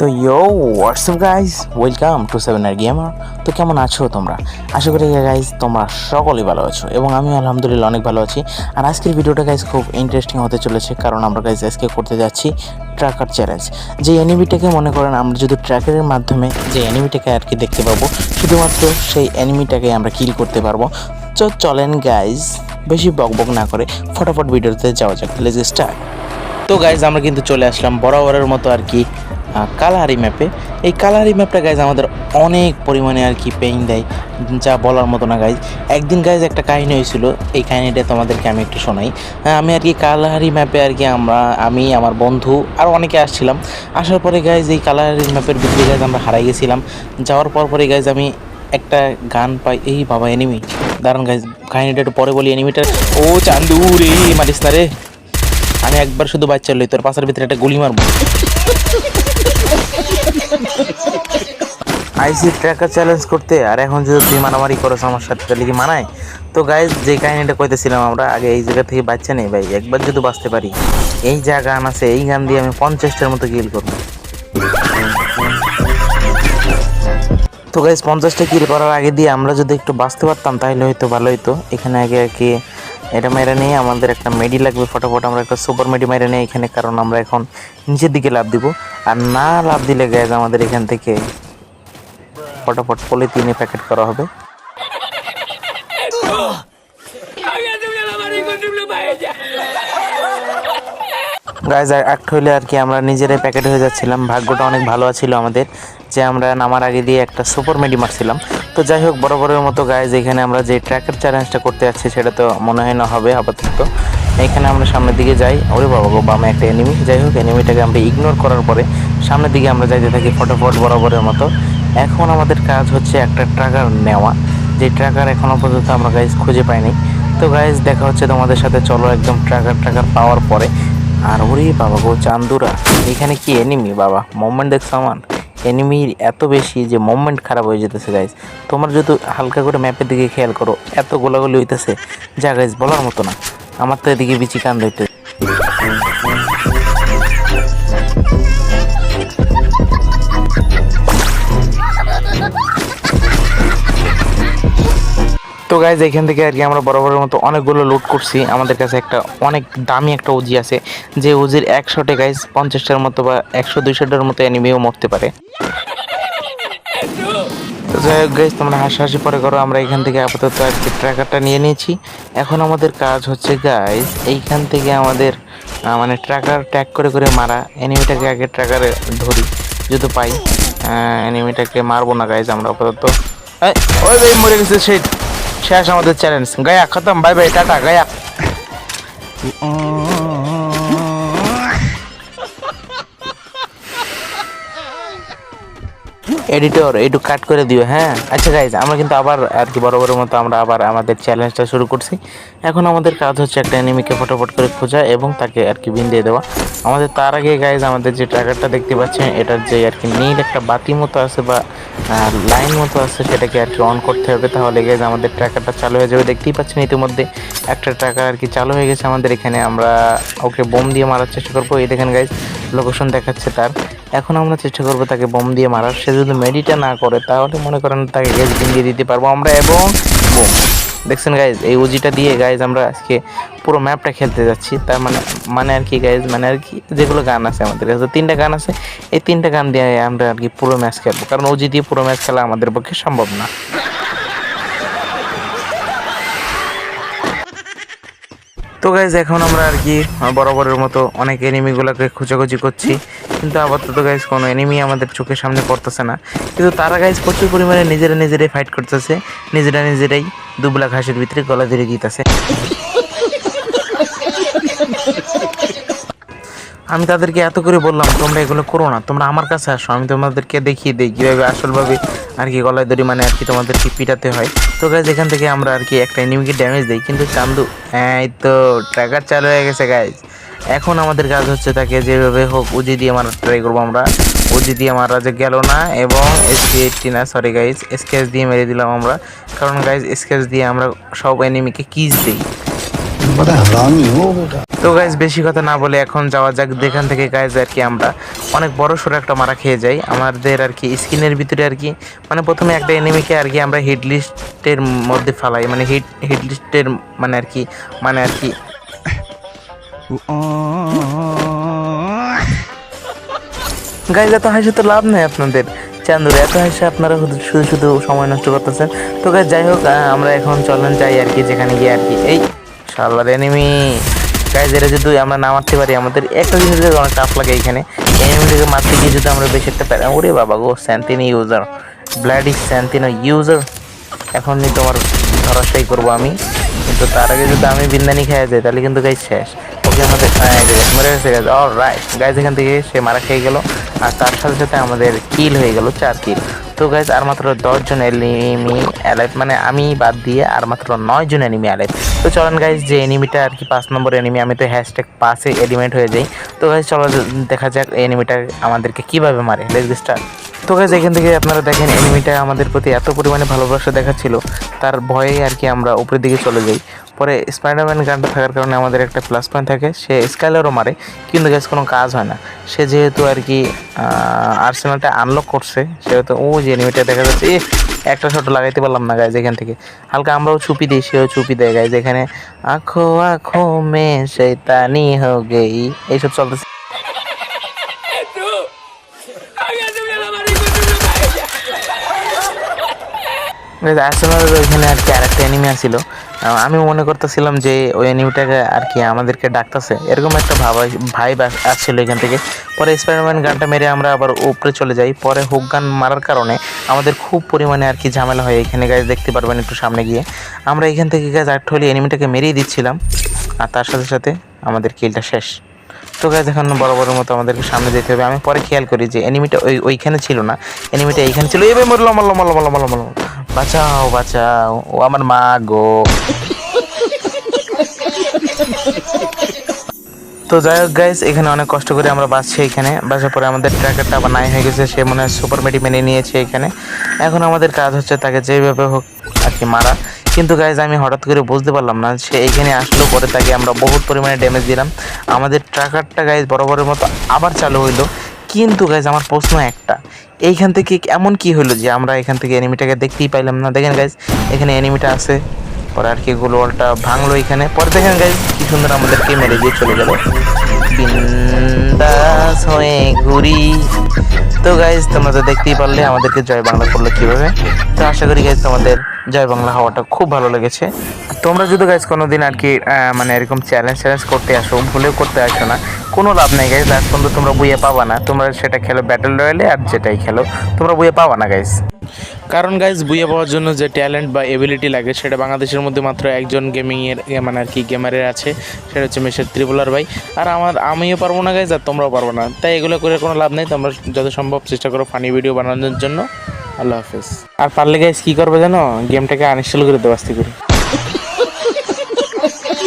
তো yo WhatsApp guys welcome to seven R gamer তো কেমন আছো তোমরা? আশা করি গাইজ তোমরা সকলেই ভালো আছো এবং আমি আলহামদুলিল্লাহ অনেক ভালো আছি। আর আজকের ভিডিওটা গাইজ খুব ইন্টারেস্টিং হতে চলেছে কারণ আমরা গাইজ আজকে করতে যাচ্ছি ট্র্যাকার চ্যালেঞ্জ যে অ্যানিমিটাকে মনে করেন, আমরা যদি ট্র্যাকারের মাধ্যমে যে অ্যানিমিটাকে আর কি দেখতে পাবো, শুধুমাত্র সেই অ্যানিমিটাকে আমরা কিল করতে পারব। তো চলেন গাইজ বেশি বকবক না করে ফটাফট ভিডিওতে যাওয়া যাক। লেজ স্টার্ট তো গাইজ আমরা কিন্তু চলে আসলাম বরাবরের মতো আর কি কালাহারি ম্যাপে এই কালাহারি ম্যাপটা গাইজ আমাদের অনেক পরিমাণে আর কি পেইন দেয় যা বলার মতো না গাইজ একদিন গাইজ একটা কাহিনী হয়েছিল এই কাহিনীটা তোমাদেরকে আমি একটু শোনাই। হ্যাঁ, আমি আর কি কালাহারি ম্যাপে আর কি আমরা আমি আমার বন্ধু আর অনেকে আসছিলাম। আসার পরে গাইজ এই কালাহারি ম্যাপের ভিতরে গাইজ আমরা হারাই গেছিলাম। যাওয়ার পর পরে গাইজ আমি একটা গান পাই এই বাবা এনিমি দাঁড়ান গাইজ কাহিনিটা একটু পরে বলি এনিমিটার ও চান্দু রে মারিস না রে। আমি একবার শুধু বাচ্চা লই তোর পাশের ভিতরে একটা গুলি মারবো। আইসি ট্র্যাকার চ্যালেঞ্জ করতে, আর এখন যদি তুই মারামারি করো আমার সাথে তাহলে কি মানায়? তো গাইজ যে কাহিনীটা কইতেছিলাম আমরা, আগে এই জায়গা থেকে বাচ্চা নেই ভাই, একবার যদি বাঁচতে পারি, এই যা গান আছে, এই গান দিয়ে আমি পঞ্চাশটার মতো কিল করব। তো গাইজ পঞ্চাশটা কিল করার আগে দিয়ে আমরা যদি একটু বাঁচতে পারতাম, তাহলে হয়তো ভালো হতো এখানে আগে আর কি এটা মেরে নিয়ে আমাদের একটা মেডি লাগবে ফটাফট, আমরা একটা সুপার মেডি মেরে নিই এখানে, কারণ আমরা এখন নিচের দিকে লাভ দিব। আর না লাভ দিলে গাইজ আমাদের এখান থেকে ফটাফট পলিথিনে প্যাকেট করা হবে। গাইজ একটা হইলে আর কি আমরা নিজেরাই প্যাকেট হয়ে যাচ্ছিলাম। ভাগ্যটা অনেক ভালো ছিল আমাদের, যে আমরা নামার আগে দিয়ে একটা সুপার মেডি মারছিলাম। তো যাই হোক, বরাবরের মতো গাইজ এখানে আমরা যে ট্র্যাকের চ্যালেঞ্জটা করতে যাচ্ছি, সেটা তো মনে হয় না হবে আপাতত। এখানে আমরা সামনের দিকে যাই। ওরে বাবা গো, বামে একটা এনিমি যাই হোক এনিমিটাকে আমরা ইগনোর করার পরে সামনের দিকে আমরা যাইতে থাকি ফটোফট বরাবরের মতো। এখন আমাদের কাজ হচ্ছে একটা ট্রাকার নেওয়া। যে ট্রাকার এখনও পর্যন্ত আমরা গাইজ খুঁজে পাইনি। তো গাইজ দেখা হচ্ছে তোমাদের সাথে। চলো একদম ট্রাকার ট্রাকার পাওয়ার পরে। আর ওরে বাবা গো, চান্দুরা। এখানে কি এনিমি বাবা মোমেন্ট দেখছ আমার? এনিমির এত বেশি যে মুভমেন্ট খারাপ হয়ে যেতেছে গাইজ তোমার যদি হালকা করে ম্যাপের দিকে খেয়াল করো, এত গোলাগুলি হইতেছে। যা গাইজ বলার মতো না। আমার তো এদিকে বিচি কান ধরতে তো গাইজ এখান থেকে আর কি আমরা বরাবরের মতো অনেকগুলো লুট করছি। আমাদের কাছে একটা অনেক দামি একটা উজি আছে, যে উজির একশোটে গাইজ পঞ্চাশটার মতো বা একশো দুইশোটার মতো অ্যানিমিও মরতে পারে। যাই হোক গাইজ তোমরা হাসাহাসি পরে করো, আমরা এখান থেকে আপাতত আর কি ট্র্যাকারটা নিয়ে নিয়েছি। এখন আমাদের কাজ হচ্ছে গাইজ এইখান থেকে আমাদের মানে ট্র্যাকার ট্যাগ করে করে মারা। এনিমিটাকে আগে ট্র্যাকারে ধরি, যদি পাই। অ্যানিমিটাকে মারবো না গাইজ আমরা আপাতত। ওই মরে গেছে সেই শেষ আমাদের চ্যালেঞ্জ গায়া খতম বাই বাই টাটা গায়া। এডিটর একটু কাট করে দিও হ্যাঁ? আচ্ছা গাইজ আমরা কিন্তু আবার আর কি বরাবরের মতো আমরা আবার আমাদের চ্যালেঞ্জটা শুরু করছি। এখন আমাদের কাজ হচ্ছে একটা এনিমিকে ফটোফট করে খোঁজা এবং তাকে আর কি বিন দিয়ে দেওয়া। আমাদের তার আগে গাইজ আমাদের যে ট্র্যাকারটা দেখতে পাচ্ছেন, এটার যে আর কি নীল একটা বাতি মতো আছে বা লাইন মতো আছে, সেটাকে আর কি অন করতে হবে। তাহলে গাইজ আমাদের ট্র্যাকারটা চালু হয়ে যাবে। দেখতেই পাচ্ছেন ইতিমধ্যে একটা ট্র্যাকার আর কি চালু হয়ে গেছে আমাদের এখানে। আমরা ওকে বোম দিয়ে মারার চেষ্টা করব। এই দেখেন গাইজ লোকেশন দেখাচ্ছে তার। এখন আমরা চেষ্টা করব তাকে বোম দিয়ে মারার। সে যদি মেডিটা না করে, তাহলে মনে করেন তাকে গ্যাস দিয়ে দিতে পারব আমরা এবং বোম। দেখছেন গাইজ এই উজিটা দিয়ে গাইজ আমরা আজকে পুরো ম্যাপটা খেলতে যাচ্ছি। তার মানে মানে আর কি গাইজ মানে আর কি যেগুলো গান আছে আমাদের কাছে। তিনটা গান আছে, এই তিনটা গান দিয়ে আমরা আর কি পুরো ম্যাচ খেলব। কারণ উজি দিয়ে পুরো ম্যাচ খেলা আমাদের পক্ষে সম্ভব না। তো গাইজ এখন আমরা আর কি বরাবরের মতো অনেক এনিমিগুলোকে খুঁজাখুঁজি করছি। কিন্তু আপাতত গাইজ কোনো এনিমি আমাদের চোখের সামনে পড়তেছে না। কিন্তু তারা গাইজ প্রচুর পরিমাণে নিজেরা নিজেরাই ফাইট করতেছে। নিজেরা নিজেরাই দুবলা ঘাসের ভিতরে গলা ধরে দিতেছে। আমি তাদেরকে এত করে বললাম, তোমরা এগুলো করো না, তোমরা আমার কাছে আসো, আমি তোমাদেরকে দেখিয়ে দিই। কীভাবে আসলভাবে আর কি গলায় দড়ি মানে আর কি তোমাদেরকে পিটাতে হয়। তো গাছ এখান থেকে আমরা আর কি একটা এনিমিকে ড্যামেজ দিই, কিন্তু চান্দু হ্যাঁ তো ট্র্যাকার চালু হয়ে গেছে গাইজ এখন আমাদের কাজ হচ্ছে তাকে যেভাবে হোক উজি দিয়ে মারা ট্রাই করব আমরা। উজি দিয়ে মারা যে গেল না, এবং এসকে এইটটি না সরি গাইজ স্কেচ দিয়ে মেরে দিলাম আমরা। কারণ গাইজ স্কেচ দিয়ে আমরা সব এনিমিকে কিস দিই। তো গাইজ বেশি কথা না বলে এখন যাওয়া যাক। যেখান থেকে গাইজ আর কি আমরা অনেক বড় সড়ো একটা মারা খেয়ে যাই। আমাদের আর কি স্কিনের ভিতরে আর কি মানে প্রথমে একটা এনিমিকে আর কি আমরা হিট লিস্টের মধ্যে ফালাই। মানে হিট হিট লিস্টের মানে আর কি মানে আর কি। গাইজ এত হাসি তো লাভ নেই আপনাদের। চান্দুর, এত হাসি আপনারা শুধু- শুধু সময় নষ্ট করতেছেন। তো গাইজ যাই হোক আমরা এখন চলেন যাই আর কি, যেখানে গিয়ে আর কি। এই শালার এনিমি গাইজ এটা যদি আমরা না মারতে পারি আমাদের একটা জিনিস অনেক টাফ লাগে এখানে এনিমিটাকে মারতে গিয়ে যদি আমরা বেশি একটা প্যারা ওরে বাবা গো Santini user bloody Santino user এখনই তোমার ধরাশাই করব আমি। কিন্তু তার আগে যদি আমি বিন্দানি খেয়ে যাই তাহলে কিন্তু গাইজ শেষ। ওকে আমাদের হ্যাঁ, মরে গেছে গাইজ অল রাইট গাইজ এখান থেকে সে মারা খেয়ে গেল। আর তার সাথে সাথে আমাদের কিল হয়ে গেল চার কিল তো গাইজ আর মাত্র দশজন এনিমি অ্যালাইভ মানে আমি বাদ দিয়ে আর মাত্র নয় জন এনিমি অ্যালাইভ তো চলেন গাইজ যে এনিমিটা আর কি পাঁচ নম্বর এনিমি আমি তো হ্যাশট্যাগ পাশে এলিমেন্ট হয়ে যাই। তো গাইজ চলো দেখা যাক এনিমিটা আমাদেরকে কীভাবে মারে। লেজ স্টার্ট তো গাইজ এখান থেকে আপনারা দেখেন এনিমিটা আমাদের প্রতি এত পরিমাণে ভালোবাসা দেখাচ্ছিল, তার ভয়ে আর কি আমরা উপরের দিকে চলে যাই। পরে স্পাইডারম্যান গানটা থাকার কারণে আমাদের একটা প্লাস পয়েন্ট থাকে, সে স্কাইলারও মারে, কিন্তু গ্যাস কোনো কাজ হয় না। সে যেহেতু আর কি আর্সেনালটা আনলক করছে, সেহেতু, ও যে এনিমিটা দেখা যাচ্ছে এ একটা শট লাগাইতে পারলাম না গাইজ এখান থেকে। হালকা আমরাও চুপি দিই, সেও চুপি দেয় গাইজ এখানে, আখো আখো, মে শৈতানি হো গেই। এইসব চলতেছে। ওইখানে আর কি আরেকটা এনিমি আসছিল আমি মনে করতেছিলাম যে ওই এনিমিটাকে আর কি আমাদেরকে ডাকতেছে। এরকম একটা ভাবাই ভাই আসছিল এখান থেকে। পরে স্পাইডারম্যান গানটা মেরে আমরা আবার উপরে চলে যাই। পরে হুক গান মারার কারণে আমাদের খুব পরিমাণে আর কি ঝামেলা হয়। এখানে গাছ দেখতে পারবেন একটু সামনে গিয়ে। আমরা এখান থেকে গাছ আট এনিমিটাকে মেরেই দিচ্ছিলাম। আর তার সাথে সাথে আমাদের কিলটা শেষ। তো গাছ এখন বড় বড় মতো আমাদেরকে সামনে যেতে হবে। আমি পরে খেয়াল করি যে এনিমিটা ওই, ওইখানে ছিল না। এনিমিটা এইখানে ছিল। এবার মরলো মরলো মরলো মরলো মরলো মরলো। বাঁচাও বাঁচাও। ও আমার মা গো। তো যাই হোক গাইস এখানে অনেক কষ্ট করে আমরা বাঁচছি এখানে। বাঁচার পরে আমাদের ট্র্যাকারটা আবার নাই হয়ে গেছে। সে মনে হয় সুপার মেডি মেনে নিয়েছে এখানে। এখন আমাদের কাজ হচ্ছে তাকে যেভাবে হোক আর কি মারা। কিন্তু গাইজ আমি হঠাৎ করে বুঝতে পারলাম না, সে এখানে আসলো, পরে তাকে আমরা বহুত পরিমাণে ড্যামেজ দিলাম। আমাদের ট্রাকারটা গাইজ বরাবরের মতো আবার চালু হইল। কিন্তু গাইজ আমার প্রশ্ন একটা, এইখান থেকে এমন কি হলো যে আমরা এখান থেকে এনিমিটাকে দেখতেই পাইলাম না? দেখেন গাইজ এখানে এনিমিটা আছে, পরে আর কি গোলওয়ালটা ভাঙলো এখানে। পরে দেখেন গাইজ কি সুন্দর আমাদেরকে মেরে দিয়ে চলে গেল। বিন্দাস ঘুরি। তো গাইজ তোমরা তো দেখতেই পারলে আমাদেরকে জয় বাংলা করল কীভাবে। তো আশা করি গাইজ তোমাদের জয় বাংলা হওয়াটা খুব ভালো লেগেছে। তোমরা যদি গাইজ কোনো দিন আর কি মানে এরকম চ্যালেঞ্জ চ্যালেঞ্জ করতে আসো, ভুলেও করতে আসো না, কোনো লাভ নেই গাইজ আজ পর্যন্ত তোমরা বইয়ে পাবা না। তোমরা সেটা খেলো ব্যাটেল রয়্যালে আর যেটাই খেলো, তোমরা বইয়ে পাবা না গাইজ কারণ গাইজ বুয়ে পাওয়ার জন্য যে ট্যালেন্ট বা এবিলিটি লাগে, সেটা বাংলাদেশের মধ্যে মাত্র একজন গেমিংয়ের মানে আর কি গেমারের আছে, সেটা হচ্ছে মেসের ত্রিপুলার ভাই। আর আমার, আমিও পারব না গাইজ আর তোমরাও পারব না। তাই এগুলো করে কোনো লাভ নেই, তোমরা যত সম্ভব চেষ্টা করো ফানি ভিডিও বানানোর জন্য। আল্লাহ হাফেজ। আর পারলে গাইস কি করবে জানো? গেমটাকে আনইনস্টল করে দেবো আস্তে করে।